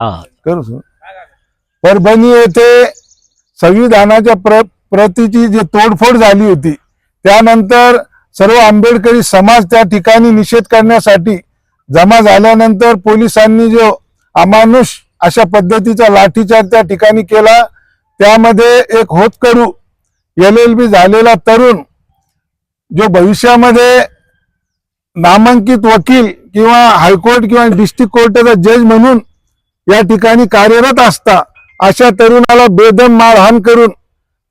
हा करू सर. परभणी येथे संविधानाच्या प्र प्रतीची जी तोडफोड झाली होती त्यानंतर सर्व आंबेडकरी समाज त्या ठिकाणी निषेध करण्यासाठी जमा झाल्यानंतर पोलिसांनी जो अमानुष अशा पद्धतीचा लाठीचार त्या ठिकाणी केला त्यामध्ये एक होतकडू एल एल बी झालेला तरुण जो भविष्यामध्ये नामांकित वकील किंवा हायकोर्ट किंवा डिस्ट्रिक्ट कोर्टाचा जज म्हणून या ठिकाणी कार्यरत असता अशा तरुणाला बेदम मारहाण करून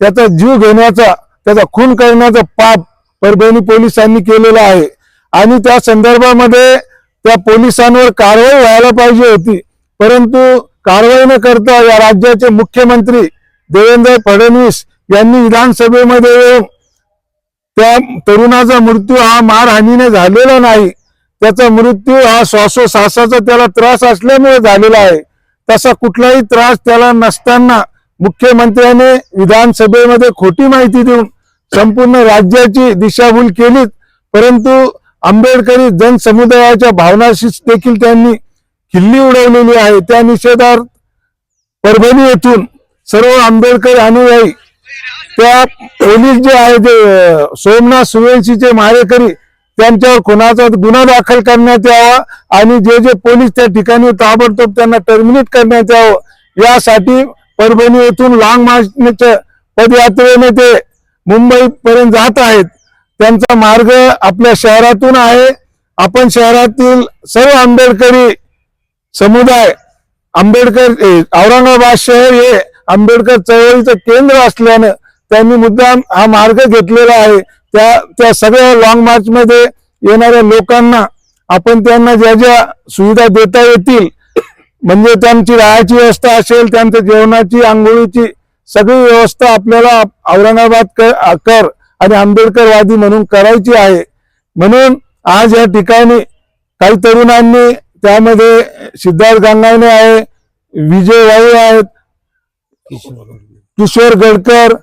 त्याचा जीव घेण्याचा त्याचा खून करण्याचा पाप परभणी पोलिसांनी केलेला आहे. आणि त्या संदर्भामध्ये त्या पोलिसांवर कारवाई व्हायला पाहिजे होती. परंतु कारवाई न करता या राज्याचे मुख्यमंत्री देवेंद्र फडणवीस यांनी विधानसभेमध्ये येऊन त्या तरुणाचा मृत्यू हा मारहाणीने झालेला नाही. त्याचा मृत्यू हा श्वासोश्वासाचा त्याला त्रास असल्यामुळे झालेला आहे. तसा कुठलाही त्रास त्याला नसताना मुख्यमंत्र्याने विधानसभेमध्ये खोटी माहिती देऊन संपूर्ण राज्याची दिशाभूल केलीच परंतु आंबेडकरी जनसमुदायाच्या भावनाशी देखील त्यांनी खिल्ली उडवलेली आहे. त्या निषेधार्थ परभणी येथून सर्व आंबेडकर अनुयायी त्या पोलीस जे आहे ते सोमनाथ सुवेशीचे मारेकरी त्यांच्यावर खुनाचा गुन्हा दाखल करण्यात यावा आणि जे जे पोलीस त्या ठिकाणी ताबडतोब त्यांना टर्मिनेट करण्यात यावं यासाठी परभणी येथून लॉंग मार्चच्या पदयात्रेने ते मुंबई पर्यंत जात आहेत. त्यांचा मार्ग आपल्या शहरातून आहे. आपण शहरातील सर्व आंबेडकरी समुदाय आंबेडकर औरंगाबाद शहर हे आंबेडकर चळवळीचं केंद्र असल्यानं त्यांनी मुद्दाम हा मार्ग घेतलेला आहे. त्या त्या सगळ्या लॉंग मार्चमध्ये येणाऱ्या लोकांना आपण त्यांना ज्या ज्या सुविधा देता येतील म्हणजे त्यांची राहायची व्यवस्था असेल त्यांच्या जेवणाची आंघोळीची सगळी व्यवस्था आपल्याला औरंगाबाद कर कर आणि आंबेडकरवादी म्हणून करायची आहे. म्हणून आज या ठिकाणी काही तरुणांनी त्यामध्ये सिद्धार्थ गंगावणे आहे विजय वाई आहेत किशोर गडकर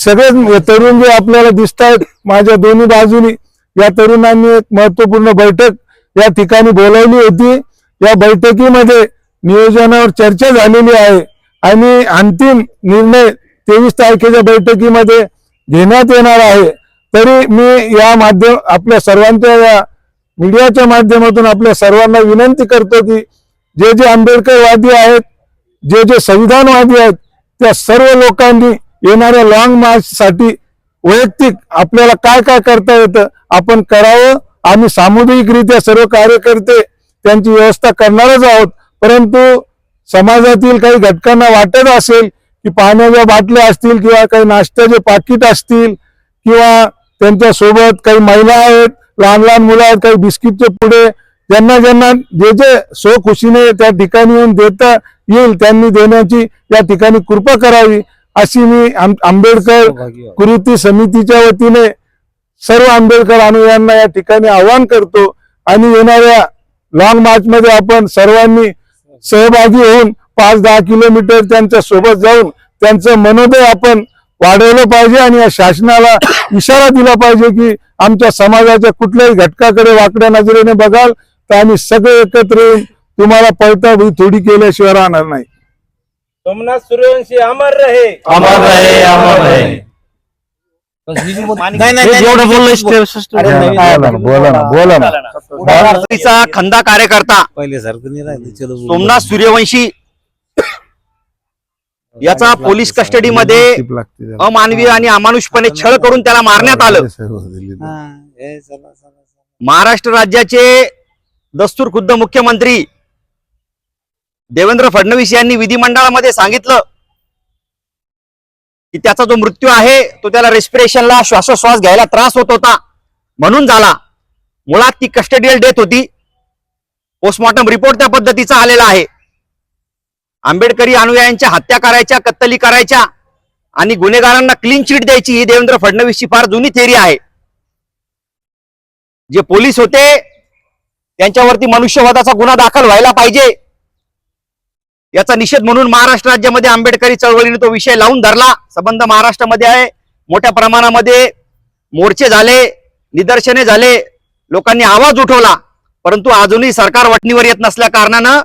सगळेच तरुण जे आपल्याला दिसत आहेत माझ्या दोन्ही बाजूनी या तरुणांनी एक महत्त्वपूर्ण बैठक या ठिकाणी बोलावली होती. या बैठकीमध्ये नियोजनावर चर्चा झालेली आहे आणि अंतिम निर्णय तेवीस तारखेच्या बैठकीमध्ये घेण्यात येणार आहे. तरी मी या माध्यम आपल्या सर्वांच्या या मीडियाच्या माध्यमातून आपल्या सर्वांना विनंती करतो की जे जे आंबेडकरवादी आहेत जे जे संविधानवादी आहेत त्या सर्व लोकांनी येणाऱ्या लॉंग मार्च साठी वैयक्तिक आपल्याला काय काय करता येतं? आपण करावं. आम्ही सामुदायिकरित्या सर्व कार्यकर्ते त्यांची व्यवस्था करणारच आहोत. परंतु समाजातील काही घटकांना वाटत असेल की पाण्याच्या बाटल्या असतील किंवा काही नाश्त्याचे पाकिट असतील किंवा त्यांच्यासोबत काही महिला आहेत लहान लहान मुलं आहेत काही बिस्किटचे पुढे ज्यांना ज्यांना जे जे सोखुशीने त्या ठिकाणी येऊन देता येईल त्यांनी देण्याची या ठिकाणी कृपा करावी. अशी मी आंबेडकर कृती समितीच्या वतीने सर्व आंबेडकर अनुयायांना या ठिकाणी आवाहन करतो आणि येणाऱ्या लॉंग मार्च मध्ये आपण सर्वांनी सहभागी होऊन पाच दहा किलोमीटर त्यांच्यासोबत जाऊन त्यांचं मनोदय आपण वाढवलं पाहिजे आणि या शासनाला इशारा दिला पाहिजे की आमच्या समाजाच्या कुठल्याही घटकाकडे वाकड्या नजरेने बघाल तर आम्ही सगळे एकत्र येऊन तुम्हाला पळताभुई थोडी केल्याशिवाय राहणार नाही. सोमनाथ सूर्यवंशी अमर रहे। अमर रहे अमर रहे। नाही बोललं बोला ना, बोला ना बोला ना. महाराष्ट्राचा खंदा कार्यकर्ता. पहिले सारखं नाही राहिलं चलो बोलू. सोमनाथ सूर्यवंशी याचा पोलीस कस्टडीमध्ये टीप लागते जरा. अमानवी आणि अमानुषपणे छळ करून त्याला मारण्यात आलं. सर्व. महाराष्ट्र राज्याचे दस्तूर खुद्द मुख्यमंत्री देवेंद्र फडणवीस यांनी विधिमंडळामध्ये सांगितलं की त्याचा जो मृत्यू आहे तो त्याला रेस्पिरेशनला श्वासोश्वास घ्यायला त्रास होत होता. म्हणून झाला. मुळात ती कस्टडियल डेथ होती. पोस्टमॉर्टम रिपोर्ट त्या पद्धतीचा आलेला आहे. आंबेडकरी अनुयायांच्या हत्या करायच्या कत्तली करायच्या आणि गुन्हेगारांना क्लीन चिट द्यायची ही देवेंद्र फडणवीसची फार जुनी थेरी आहे. जे पोलीस होते त्यांच्यावरती मनुष्यवधाचा गुन्हा दाखल व्हायला पाहिजे. याचा निषेध म्हणून महाराष्ट्र राज्यामध्ये आंबेडकरी चळवळीने तो विषय लावून धरला. संबंध महाराष्ट्रामध्ये आहे. मोठ्या प्रमाणामध्ये मोर्चे झाले निदर्शने झाले लोकांनी आवाज उठवला. परंतु अजूनही सरकार वटणीवर येत नसल्या कारणानं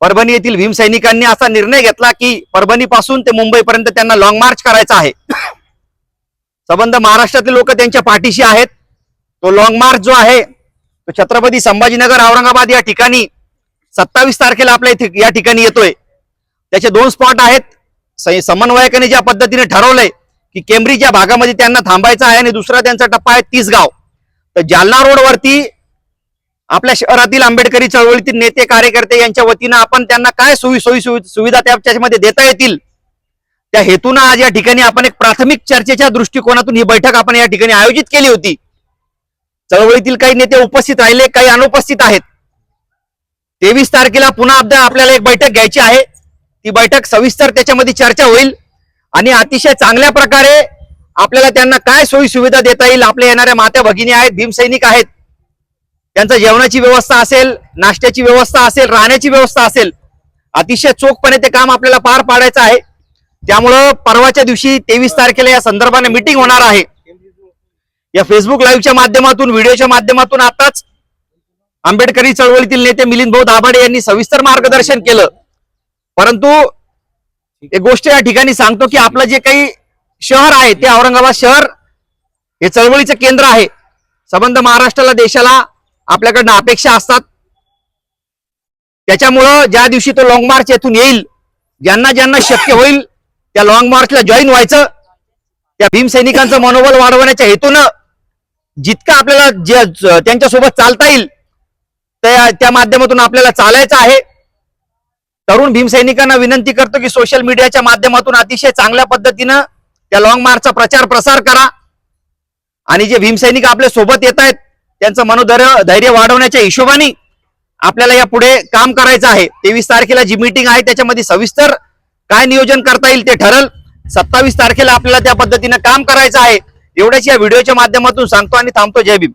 परभणी येथील भीमसैनिकांनी असा निर्णय घेतला की परभणी पासून ते मुंबईपर्यंत त्यांना लॉंग मार्च करायचा आहे. संबंध महाराष्ट्रातील लोक त्यांच्या पाठीशी आहेत. तो लॉंग मार्च जो आहे तो छत्रपती संभाजीनगर औरंगाबाद या ठिकाणी सत्तावीस तारखेला आपल्या इथे या ठिकाणी येतोय. त्याचे दोन स्पॉट आहेत. समन्वयकाने ज्या पद्धतीने ठरवलंय की केम्ब्रिज या भागामध्ये त्यांना थांबायचं आहे आणि दुसरा त्यांचा टप्पा आहे तीस गाव तर जालना रोडवरती आपल्या शहरातील आंबेडकरी चळवळीतील नेते कार्यकर्ते यांच्या वतीनं आपण त्यांना काय सोयी सोयी सुविधा त्याच्यामध्ये देता येतील? त्या हेतून आज या ठिकाणी आपण एक प्राथमिक चर्चेच्या दृष्टिकोनातून ही बैठक आपण या ठिकाणी आयोजित केली होती. चळवळीतील काही नेते उपस्थित राहिले काही अनुपस्थित आहेत. तेवीस तारखेला पुन्हा एकदा आपल्याला एक बैठक घ्यायची आहे. ती बैठक सविस्तर त्याच्यामध्ये चर्चा होईल आणि अतिशय चांगल्या प्रकारे आपल्याला त्यांना काय सोयी सुविधा देता येईल आपल्या येणाऱ्या मात्या भगिनी आहेत भीमसैनिक आहेत त्यांचा जेवणाची व्यवस्था असेल नाश्त्याची व्यवस्था असेल राहण्याची व्यवस्था असेल अतिशय चोखपणे ते काम आपल्याला पार पाडायचं आहे. त्यामुळं परवाच्या दिवशी तेवीस तारखेला या संदर्भाने मिटिंग होणार आहे. या फेसबुक लाईव्हच्या माध्यमातून व्हिडिओच्या माध्यमातून आताच आंबेडकरी चळवळीतील नेते मिलिंद भाऊ दाभाडे यांनी सविस्तर मार्गदर्शन केलं. परंतु एक गोष्ट या ठिकाणी सांगतो की आपलं जे काही शहर आहे ते औरंगाबाद शहर हे चळवळीचं केंद्र आहे. संबंध महाराष्ट्राला देशाला आपल्याकडनं अपेक्षा असतात. त्याच्यामुळं ज्या दिवशी तो लॉंग मार्च येथून येईल ज्यांना ज्यांना शक्य होईल त्या लॉंग मार्चला जॉईन व्हायचं. त्या भीमसैनिकांचं मनोबल वाढवण्याच्या हेतूनं जितकं आपल्याला त्यांच्यासोबत चालता येईल त्या त्या माध्यमातून आपल्याला चालायचं आहे. तरुण भीमसैनिकांना विनंती करतो की सोशल मीडियाच्या माध्यमातून अतिशय चांगल्या पद्धतीनं त्या लॉंग मार्चचा प्रचार प्रसार करा. आणि जे भीमसैनिक आपल्यासोबत येत आहेत त्यांचं मनोधैर्य धैर्य वाढवण्याच्या हिशोबाने आपल्याला या पुढे काम करायचं आहे. तेवीस तारखेला जी मीटिंग आहे त्याच्यामध्ये सविस्तर काय नियोजन करता येईल ते ठरल. सत्तावीस तारखेला आपल्याला त्या पद्धतीनं काम करायचं आहे. एवढ्याच या व्हिडिओच्या माध्यमातून सांगतो आणि थांबतो. जय भीम.